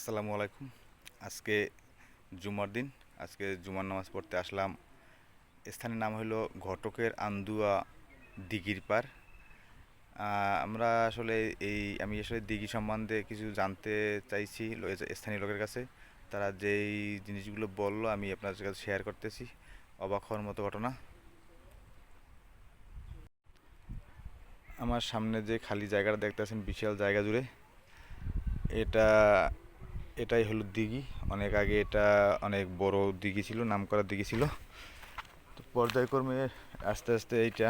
আসসালামু আলাইকুম। আজকে জুমার দিন, আজকে জুমার নামাজ পড়তে আসলাম। স্থানের নাম হলো ঘটকের আন্দুয়া দিঘির পার। আমরা আসলে এই, আমি আসলে দিঘি সম্বন্ধে কিছু জানতে চাইছি স্থানীয় লোকের কাছে। তারা যেই জিনিসগুলো বলল, আমি আপনাদের কাছে শেয়ার করতেছি। অবাক হওয়ার মতো ঘটনা। আমার সামনে যে খালি জায়গাটা দেখতেছেন, বিশাল জায়গা জুড়ে। এটা এটাই হলো দিঘি। অনেক আগে এটা অনেক বড় দিঘি ছিল, নামকরা দিঘি ছিল। তো পর্যায়ক্রমে আস্তে আস্তে এইটা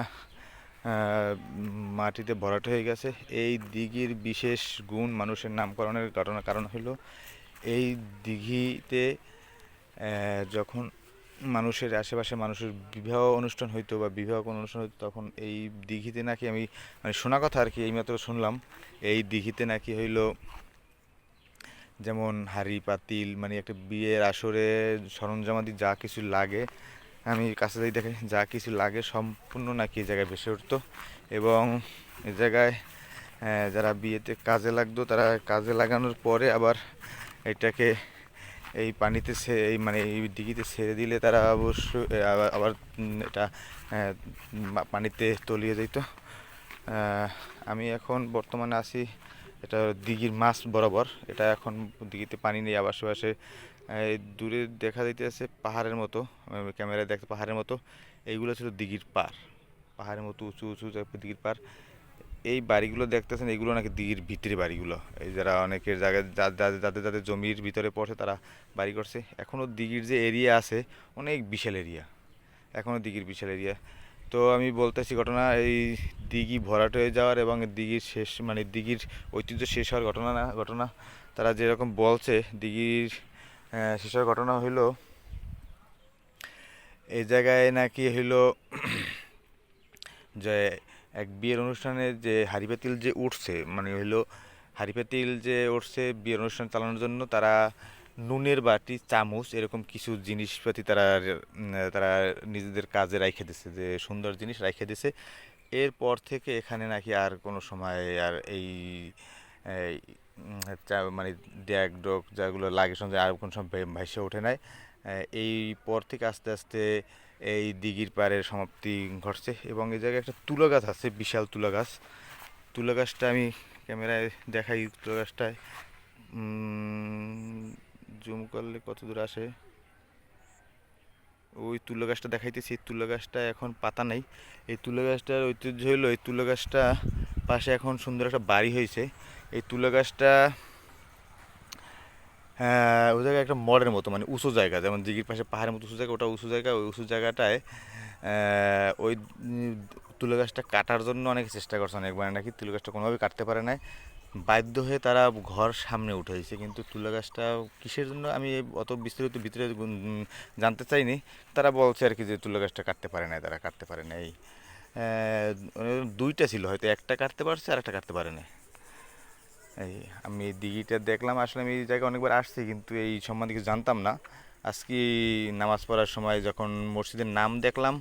মাটিতে ভরাট হয়ে গেছে। এই দিঘির বিশেষ গুণ মানুষের নামকরণের ঘটনা কারণ হলো এই দিঘিতে যখন মানুষের আশেপাশে মানুষের বিবাহ অনুষ্ঠান হইতো বা বিবাহ কোনো অনুষ্ঠান হইতো, তখন এই দিঘিতে নাকি আমি মানে শোনা কথা আর কি, এইমাত্র শুনলাম, এই দিঘিতে নাকি হইল যেমন হাঁড়ি, পাতিল মানে একটা বিয়ের আসরে সরঞ্জামাদি যা কিছু লাগে, আমি কাছে যাই দেখে যা কিছু লাগে সম্পূর্ণ নাকি এই জায়গায় ভেসে উঠতো। এবং এ জায়গায় যারা বিয়েতে কাজে লাগতো, তারা কাজে লাগানোর পরে আবার এটাকে এই পানিতে সে, এই মানে এই দিঘিতে ছেড়ে দিলে তারা অবশ্য আবার আবার এটা পানিতে তলিয়ে যেত আমি এখন বর্তমানে আছি এটা দিঘির মাছ বরাবর। এটা এখন দিঘিতে পানি নেই, আবার আশেপাশে দূরে দেখা যাইতেছে পাহাড়ের মতো ক্যামেরায় দেখতে পাহাড়ের মতো। এইগুলো ছিল দিঘির পার, পাহাড়ের মতো উঁচু উঁচু দিঘির পার। এই বাড়িগুলো দেখতেছেন, এগুলো নাকি দিঘির ভিতরে বাড়িগুলো। এই যারা অনেকের জায়গায় যাদের যাদের জমির ভিতরে পড়ছে তারা বাড়ি করছে। এখনও দিঘির যে এরিয়া আছে, অনেক বিশাল এরিয়া এখনও দিঘির বিশাল এরিয়া তো আমি বলতেছি ঘটনা, এই দিঘি ভরাট হয়ে যাওয়ার এবং দিঘির শেষ মানে দিঘির ঐতিহ্য শেষ হওয়ার ঘটনা না, ঘটনা, তারা যেরকম বলছে, দিঘির শেষ হওয়ার ঘটনা হইল, এই জায়গায় নাকি হইল যে এক বিয়ের অনুষ্ঠানে যে হাঁড়ি পাতিল যে উঠছে মানে হইল হাঁড়ি পাতিল যে উঠছে বিয়ের অনুষ্ঠান চালানোর জন্য, তারা নুনের বাটি, চামচ এরকম কিছু জিনিসপাতি তারা তারা নিজেদের কাজে রাইখে দিছে, যে সুন্দর জিনিস রাইখে দিছে। এরপর থেকে এখানে নাকি আর কোনো সময় আর এই মানে ড্যাগ ডগ যেগুলো লাগে সঙ্গে আর কোনো সময় ভাইসে ওঠে নাই। এই পর থেকে আস্তে আস্তে এই দিঘির পাড়ের সমাপ্তি ঘটছে এবং এই জায়গায় একটা তুলা গাছ আছে, বিশাল তুলা গাছ। তুলা গাছটা আমি ক্যামেরায় দেখাই, তুলা গাছটায় জুম করলে কত দূর আসে? ওই তুলা গাছটা দেখাইতেছি তুলা গাছটা এখন পাতা নেই। এই তুলা গাছটার ঐতিহ্য হইল, এই তুলা গাছটা পাশে এখন সুন্দর একটা বাড়ি হয়েছে এই তুলা গাছটা ওই জায়গায় একটা মডের মতো মানে উঁচু জায়গা, যেমন দিঘির পাশে পাহাড়ের মতো উঁচু জায়গা, ওটা উঁচু জায়গা, ওই উঁচু জায়গাটায় ওই তুলা গাছটা কাটার জন্য অনেক চেষ্টা করছে অনেকবার নাকি তুলা গাছটা কোনোভাবে কাটতে পারে নাই। বাধ্য হয়ে তারা ঘর সামনে উঠে উঠেছে কিন্তু তুলা গাছটা কিসের জন্য আমি অত বিস্তারিত ভিতরে জানতে চাইনি। তারা বলছে আর কি যে তুলা গাছটা কাটতে পারে নাই তারা কাটতে পারে নাই। আহ, দুইটা ছিল হয়তো একটা কাটতে পারছে আর একটা কাটতে পারে নাই এই আমি এই দিঘিটা দেখলাম আসলে আমি এই জায়গায় অনেকবার আসছি কিন্তু এই সম্বন্ধে কিছু জানতাম না। আজকে নামাজ পড়ার সময় যখন মসজিদের নাম দেখলাম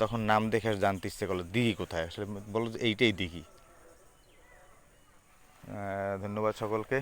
তখন নাম দেখে জানতে ইচ্ছে করল দিঘি কোথায়? আসলে বলো এইটাই দিঘি। ধন্যবাদ সকলকে।